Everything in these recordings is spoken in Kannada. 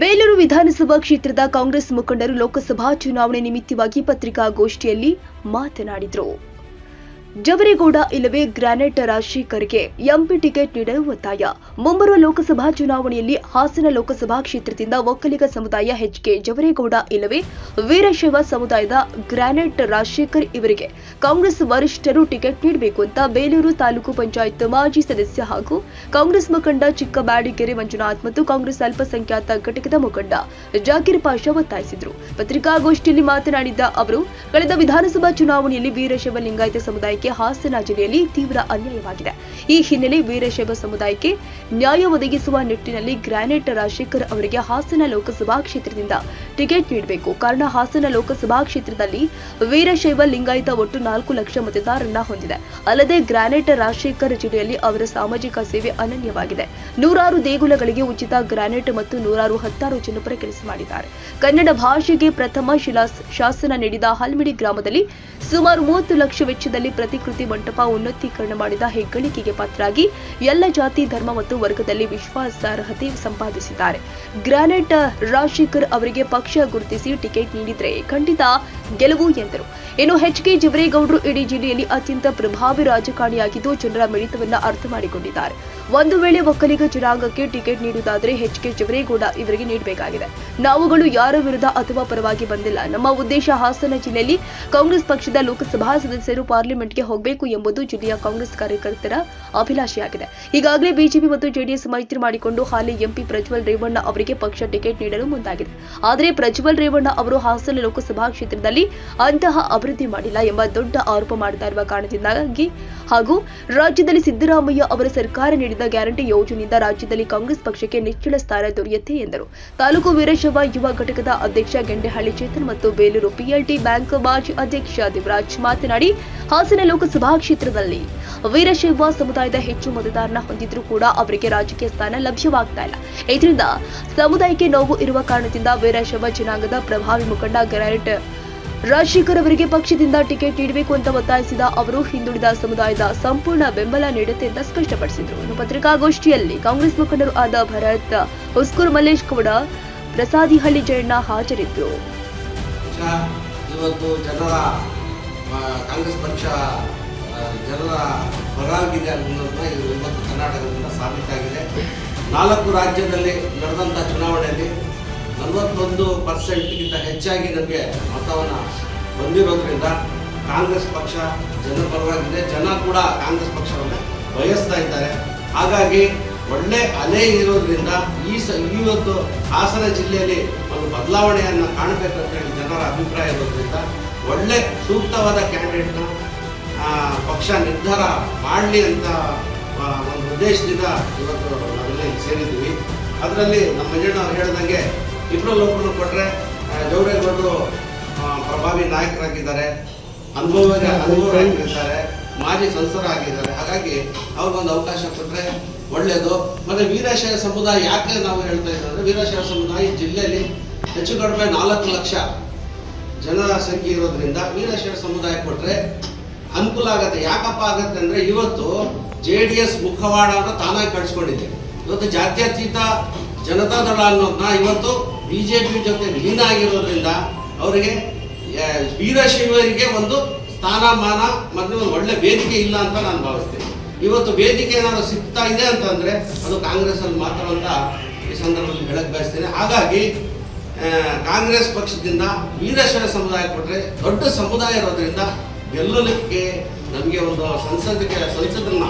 ಬೇಲೂರು ವಿಧಾನಸಭಾ ಕ್ಷೇತ್ರದ ಕಾಂಗ್ರೆಸ್ ಮುಖಂಡರು ಲೋಕಸಭಾ ಚುನಾವಣೆ ನಿಮಿತ್ತವಾಗಿ ಪತ್ರಿಕಾಗೋಷ್ಠಿಯಲ್ಲಿ ಮಾತನಾಡಿದರು. ಜವರೇಗೌಡ ಇಲ್ಲವೇ ಗ್ರಾನೈಟ್ ರಾಜಶೇಖರ್ಗೆ ಎಂಪಿ ಟಿಕೆಟ್ ನೀಡಲು ಒತ್ತಾಯ. ಮುಂಬರುವ ಲೋಕಸಭಾ ಚುನಾವಣೆಯಲ್ಲಿ ಹಾಸನ ಲೋಕಸಭಾ ಕ್ಷೇತ್ರದಿಂದ ಒಕ್ಕಲಿಗ ಸಮುದಾಯ ಎಚ್ಕೆ ಜವರೇಗೌಡ ಇಲ್ಲವೇ ವೀರಶೈವ ಸಮುದಾಯದ ಗ್ರಾನೈಟ್ ರಾಜಶೇಖರ್ ಇವರಿಗೆ. ಕಾಂಗ್ರೆಸ್ ವರಿಷ್ಠರು ಟಿಕೆಟ್ ನೀಡಬೇಕು ಅಂತ ಬೇಲೂರು ತಾಲೂಕು ಪಂಚಾಯತ್ ಮಾಜಿ ಸದಸ್ಯ ಹಾಗೂ ಕಾಂಗ್ರೆಸ್ ಮುಖಂಡ ಚಿಕ್ಕ ಬ್ಯಾಡಿಗೆರೆ ಮಂಜುನಾಥ್ ಮತ್ತು ಕಾಂಗ್ರೆಸ್ ಅಲ್ಪಸಂಖ್ಯಾತ ಘಟಕದ ಮುಖಂಡ ಜಾಕೀರ್ ಪಾಷಾ ಒತ್ತಾಯಿಸಿದರು. ಪತ್ರಿಕಾಗೋಷ್ಠಿಯಲ್ಲಿ ಮಾತನಾಡಿದ ಅವರು, ಕಳೆದ ವಿಧಾನಸಭಾ ಚುನಾವಣೆಯಲ್ಲಿ ವೀರಶೈವ ಲಿಂಗಾಯತ ಸಮುದಾಯಕ್ಕೆ ಹಾಸನ ಜಿಲ್ಲೆಯಲ್ಲಿ ತೀವ್ರ ಅನ್ಯಾಯವಾಗಿದೆ. ಈ ಹಿನ್ನೆಲೆ ವೀರಶೈವ ಸಮುದಾಯಕ್ಕೆ ನ್ಯಾಯ ಒದಗಿಸುವ ನಿಟ್ಟಿನಲ್ಲಿ ಗ್ರಾನೈಟ್ ರಾಜಶೇಖರ್ ಅವರಿಗೆ ಹಾಸನ ಲೋಕಸಭಾ ಕ್ಷೇತ್ರದಿಂದ ಟಿಕೆಟ್ ನೀಡಬೇಕು. ಕಾರಣ ಹಾಸನ ಲೋಕಸಭಾ ಕ್ಷೇತ್ರದಲ್ಲಿ ವೀರಶೈವ ಲಿಂಗಾಯತ ಒಟ್ಟು ನಾಲ್ಕು ಲಕ್ಷ ಮತದಾರರನ್ನ ಹೊಂದಿದೆ. ಅಲ್ಲದೆ ಗ್ರಾನೈಟ್ ರಾಜಶೇಖರ್ ಜಿಲ್ಲೆಯಲ್ಲಿ ಅವರ ಸಾಮಾಜಿಕ ಸೇವೆ ಅನನ್ಯವಾಗಿದೆ. ನೂರಾರು ದೇಗುಲಗಳಿಗೆ ಉಚಿತ ಗ್ರಾನೈಟ್ ಮತ್ತು ನೂರಾರು ಹತ್ತಾರು ಜನಪರ ಕೆಲಸ ಮಾಡಿದ್ದಾರೆ. ಕನ್ನಡ ಭಾಷೆಗೆ ಪ್ರಥಮ ಶಿಲಾ ಶಾಸನ ನೀಡಿದ ಹಲ್ಮಿಡಿ ಗ್ರಾಮದಲ್ಲಿ ಸುಮಾರು ಮೂವತ್ತು ಲಕ್ಷ ವೆಚ್ಚದಲ್ಲಿ ಪ್ರತಿಕೃತಿ ಮಂಟಪ ಉನ್ನತೀಕರಣ ಮಾಡಿದ ಹೆಗ್ಗಳಿಕೆಗೆ ಪಾತ್ರರಾಗಿ ಎಲ್ಲ ಜಾತಿ, ಧರ್ಮ ಮತ್ತು ವರ್ಗದಲ್ಲಿ ವಿಶ್ವಾಸಾರ್ಹತೆ ಸಂಪಾದಿಸಿದ್ದಾರೆ. ಗ್ರಾನೆಟ್ ರಾಜಶೇಖರ್ ಅವರಿಗೆ ಪಕ್ಷ ಗುರುತಿಸಿ ಟಿಕೆಟ್ ನೀಡಿದರೆ ಖಂಡಿತ ಗೆಲುವು ಎಂದರು. ಇನ್ನು ಎಚ್ ಕೆ ಜವರೇಗೌಡರು ಇಡೀ ಜಿಲ್ಲೆಯಲ್ಲಿ ಅತ್ಯಂತ ಪ್ರಭಾವಿ ರಾಜಕಾರಣಿಯಾಗಿದ್ದು ಜನರ ಮಿಡಿತವನ್ನು ಅರ್ಥ ಮಾಡಿಕೊಂಡಿದ್ದಾರೆ. ಒಂದು ವೇಳೆ ಒಕ್ಕಲಿಗ ಜನಾಂಗಕ್ಕೆ ಟಿಕೆಟ್ ನೀಡುವುದಾದರೆ ಎಚ್ ಕೆ ಜವರೇಗೌಡ ಇವರಿಗೆ ನೀಡಬೇಕಾಗಿದೆ. ನಾವುಗಳು ಯಾರ ವಿರುದ್ಧ ಅಥವಾ ಪರವಾಗಿ ಬಂದಿಲ್ಲ. ನಮ್ಮ ಉದ್ದೇಶ ಹಾಸನ ಜಿಲ್ಲೆಯಲ್ಲಿ ಕಾಂಗ್ರೆಸ್ ಪಕ್ಷದ ಲೋಕಸಭಾ ಸದಸ್ಯರು ಪಾರ್ಲಿಮೆಂಟ್ಗೆ ಹೋಗಬೇಕು ಎಂಬುದು ಜಿಲ್ಲೆಯ ಕಾಂಗ್ರೆಸ್ ಕಾರ್ಯಕರ್ತರ ಅಭಿಲಾಷೆಯಾಗಿದೆ. ಈಗಾಗಲೇ ಬಿಜೆಪಿ ಮತ್ತು ಜೆಡಿಎಸ್ ಮೈತ್ರಿ ಮಾಡಿಕೊಂಡು ಹಾಲಿ ಎಂಪಿ ಪ್ರಜ್ವಲ್ ರೇವಣ್ಣ ಅವರಿಗೆ ಪಕ್ಷ ಟಿಕೆಟ್ ನೀಡಲು ಮುಂದಾಗಿದೆ. ಆದರೆ ಪ್ರಜ್ವಲ್ ರೇವಣ್ಣ ಅವರು ಹಾಸನ ಲೋಕಸಭಾ ಕ್ಷೇತ್ರದಲ್ಲಿ ಅಂತಹ ಅಭಿವೃದ್ಧಿ ಮಾಡಿಲ್ಲ ಎಂಬ ದೊಡ್ಡ ಆರೋಪ ಮಾಡ್ತಾ ಇರುವ ಕಾರಣದಿಂದಾಗಿ ಹಾಗೂ ರಾಜ್ಯದಲ್ಲಿ ಸಿದ್ದರಾಮಯ್ಯ ಅವರ ಸರ್ಕಾರ ನೀಡಿದ ಗ್ಯಾರಂಟಿ ಯೋಜನೆಯಿಂದ ರಾಜ್ಯದಲ್ಲಿ ಕಾಂಗ್ರೆಸ್ ಪಕ್ಷಕ್ಕೆ ನಿಚ್ಚಳ ಸ್ಥಾನ ದೊರೆಯುತ್ತೆ ಎಂದರು. ತಾಲೂಕು ವೀರಶವ ಯುವ ಘಟಕದ ಅಧ್ಯಕ್ಷ ಗೆಂಡೆಹಳ್ಳಿ ಚೇತನ್ ಮತ್ತು ಬೇಲೂರು ಪಿಎಲ್ಟಿ ಬ್ಯಾಂಕ್ ಮಾಜಿ ಅಧ್ಯಕ್ಷ ದೇವರಾಜ್ ಮಾತನಾಡಿ, ಹಾಸನ ಲೋಕಸಭಾ ಕ್ಷೇತ್ರದಲ್ಲಿ ವೀರಶೈವ ಸಮುದಾಯದ ಹೆಚ್ಚು ಮತದಾರನ ಹೊಂದಿದ್ರೂ ಕೂಡ ಅವರಿಗೆ ರಾಜಕೀಯ ಸ್ಥಾನ ಲಭ್ಯವಾಗ್ತಾ ಇಲ್ಲ. ಇದರಿಂದ ಸಮುದಾಯಕ್ಕೆ ನೋವು ಇರುವ ಕಾರಣದಿಂದ ವೀರಶೈವ ಜನಾಂಗದ ಪ್ರಭಾವಿ ಮುಖಂಡ ಗ್ರಾನೆಟ್ ರಾಜಶೇಖರ್ ಅವರಿಗೆ ಪಕ್ಷದಿಂದ ಟಿಕೆಟ್ ನೀಡಬೇಕು ಅಂತ ಒತ್ತಾಯಿಸಿದ ಅವರು, ಹಿಂದುಳಿದ ಸಮುದಾಯದ ಸಂಪೂರ್ಣ ಬೆಂಬಲ ನೀಡುತ್ತೆ ಅಂತ ಸ್ಪಷ್ಟಪಡಿಸಿದರು. ಇನ್ನು ಪತ್ರಿಕಾಗೋಷ್ಠಿಯಲ್ಲಿ ಕಾಂಗ್ರೆಸ್ ಮುಖಂಡರು ಆದ ಭರತ್, ಹುಸ್ಕೂರ್ ಮಲ್ಲೇಶ್ ಕೂಡ ಪ್ರಸಾದಿಹಳ್ಳಿ ಜಯಣ್ಣ ಹಾಜರಿದ್ದರು. ಕಾಂಗ್ರೆಸ್ ಪಕ್ಷ ಜನರ ಪರವಾಗಿದೆ ಅನ್ನೋದನ್ನ ಇದು ಇವತ್ತು ಕರ್ನಾಟಕದಿಂದ ಸಾಬೀತಾಗಿದೆ. ನಾಲ್ಕು ರಾಜ್ಯದಲ್ಲಿ ನಡೆದಂಥ ಚುನಾವಣೆಯಲ್ಲಿ ನಲವತ್ತೊಂದು ಪರ್ಸೆಂಟ್ಗಿಂತ ಹೆಚ್ಚಾಗಿ ನಮಗೆ ಮತವನ್ನು ಬಂದಿರೋದ್ರಿಂದ ಕಾಂಗ್ರೆಸ್ ಪಕ್ಷ ಜನರ ಪರವಾಗಿದೆ. ಜನ ಕೂಡ ಕಾಂಗ್ರೆಸ್ ಪಕ್ಷವನ್ನು ಬಯಸ್ತಾ ಇದ್ದಾರೆ. ಹಾಗಾಗಿ ಒಳ್ಳೆ ಅಲೆ ಇರೋದ್ರಿಂದ ಈ ಸ ಇವತ್ತು ಹಾಸನ ಜಿಲ್ಲೆಯಲ್ಲಿ ಒಂದು ಬದಲಾವಣೆಯನ್ನು ಕಾಣಬೇಕಂತ ಹೇಳಿ ಜನರ ಅಭಿಪ್ರಾಯ ಇರೋದ್ರಿಂದ ಒಳ್ಳೆ ಸೂಕ್ತವಾದ ಕ್ಯಾಂಡಿಡೇಟ್ನ ಪಕ್ಷ ನಿರ್ಧಾರ ಮಾಡಲಿ ಅಂತ ಒಂದು ಉದ್ದೇಶದಿಂದ ಇವತ್ತು ನಾವೆಲ್ಲ ಸೇರಿದ್ವಿ ಅದರಲ್ಲಿ ನಮ್ಮ ಮಂಜಣ್ಣ ಅವ್ರು ಹೇಳಿದಂಗೆ ಇಬ್ಬರು ಒಬ್ಬರು ಕೊಟ್ಟರೆ ಜವರೇಗೌಡರು ಪ್ರಭಾವಿ ನಾಯಕರಾಗಿದ್ದಾರೆ. ಅನುಭವ ಅನುಭವರಾಗಿರ್ತಾರೆ ಮಾಜಿ ಸಂಸದರಾಗಿದ್ದಾರೆ ಹಾಗಾಗಿ ಅವ್ರಿಗೊಂದು ಅವಕಾಶ ಕೊಟ್ಟರೆ ಒಳ್ಳೆಯದು ಮತ್ತು ವೀರಶೈವ ಸಮುದಾಯ ಯಾಕೆ ನಾವು ಹೇಳ್ತಾ ಇದ್ದೀವಿ ಅಂದರೆ, ವೀರಶೈವ ಸಮುದಾಯ ಜಿಲ್ಲೆಯಲ್ಲಿ ಹೆಚ್ಚು ಕಡಿಮೆ ನಾಲ್ಕು ಲಕ್ಷ ಜನರ ಸಂಖ್ಯೆ ಇರೋದ್ರಿಂದ ವೀರಶೈವ ಸಮುದಾಯ ಕೊಟ್ಟರೆ ಅನುಕೂಲ ಆಗತ್ತೆ. ಯಾಕಪ್ಪ ಆಗತ್ತೆ ಅಂದರೆ ಇವತ್ತು ಜೆ ಡಿ ಎಸ್ ಮುಖವಾಡ ಅಂತ ತಾನಾಗಿ ಕಳಿಸ್ಕೊಂಡಿದೆ ಇವತ್ತು ಜಾತ್ಯತೀತ ಜನತಾ ದಳ ಅನ್ನೋದನ್ನ ಇವತ್ತು ಬಿ ಜೆ ಪಿ ಜೊತೆ ಲೀನ ಆಗಿರೋದ್ರಿಂದ ಅವರಿಗೆ ವೀರಶೈವರಿಗೆ ಒಂದು ಸ್ಥಾನಮಾನ, ಮತ್ತು ಒಂದು ಒಳ್ಳೆ ವೇದಿಕೆ ಇಲ್ಲ ಅಂತ ನಾನು ಭಾವಿಸ್ತೀನಿ. ಇವತ್ತು ವೇದಿಕೆ ಏನಾದ್ರು ಸಿಗ್ತಾ ಇದೆ ಅಂತಂದರೆ ಅದು ಕಾಂಗ್ರೆಸ್ಸಲ್ಲಿ ಮಾತ್ರ ಅಂತ ಈ ಸಂದರ್ಭದಲ್ಲಿ ಹೇಳಕ್ ಬಯಸ್ತೇನೆ. ಹಾಗಾಗಿ ಕಾಂಗ್ರೆಸ್ ಪಕ್ಷದಿಂದ ವೀರಶೈವ ಸಮುದಾಯ ಕೊಟ್ಟರೆ ದೊಡ್ಡ ಸಮುದಾಯ ಇರೋದ್ರಿಂದ ಗೆಲ್ಲಲಿಕ್ಕೆ ನಮಗೆ ಒಂದು ಸಂಸದಕ್ಕೆ ಸಂಸದನ್ನ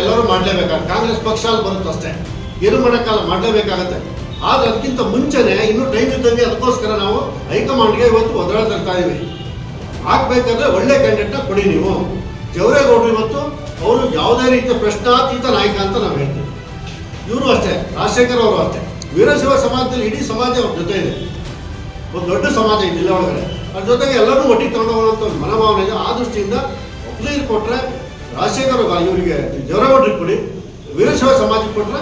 ಎಲ್ಲರೂ ಮಾಡಲೇಬೇಕಾಗುತ್ತೆ. ಕಾಂಗ್ರೆಸ್ ಪಕ್ಷ ಅಲ್ಲಿ ಬರುತ್ತೆ ಅಷ್ಟೇ ಏನು ಮಾಡೋಕ್ಕಲ್ಲ ಮಾಡಲೇಬೇಕಾಗತ್ತೆ. ಆದ್ರೆ ಅದಕ್ಕಿಂತ ಮುಂಚೆನೆ ಇನ್ನೂ ಟೈಮ್ ಇದ್ದಂಗೆ ಅದಕ್ಕೋಸ್ಕರ ನಾವು ಹೈಕಮಾಂಡ್ಗೆ ಇವತ್ತು ಒತ್ತಡ ತರ್ತಾ ಇದೀವಿ. ಆಗ್ಬೇಕಾದ್ರೆ ಒಳ್ಳೆ ಕ್ಯಾಂಡಿಡೇಟ್ನ ಕೊಡಿ ನೀವು. ಜವರೇಗೌಡರು ಇವತ್ತು ಅವರು ಯಾವುದೇ ರೀತಿಯ ಪ್ರಶ್ನಾತೀತ ನಾಯಕ ಅಂತ ನಾವು ಹೇಳ್ತೀವಿ. ಇವರು ಅಷ್ಟೇ, ರಾಜಶೇಖರ್ ಅವರು ಅಷ್ಟೇ. ವೀರಶೈವ ಸಮಾಜದಲ್ಲಿ ಇಡೀ ಸಮಾಜ ಅವ್ರ ಜೊತೆ ಇದೆ. ಒಂದು ದೊಡ್ಡ ಸಮಾಜ ಇದೆ ಜಿಲ್ಲೆ ಒಳಗಡೆ. ಅದ್ರ ಜೊತೆಗೆ ಎಲ್ಲರೂ ಒಟ್ಟಿಗೆ ತಗೊಂಡೋಗುವಂಥ ಒಂದು ಮನೋಭಾವನೆ ಇದೆ. ಆ ದೃಷ್ಟಿಯಿಂದ ಒಕ್ಕಲಿಗರು ಕೊಟ್ಟರೆ ರಾಜಶೇಖರ್ ಇವರಿಗೆ ಜವರೇಗೌಡರಿಗೆ ಕೊಡಿ ವೀರಶಿವ ಸಮಾಜಕ್ಕೆ ಕೊಟ್ಟರೆ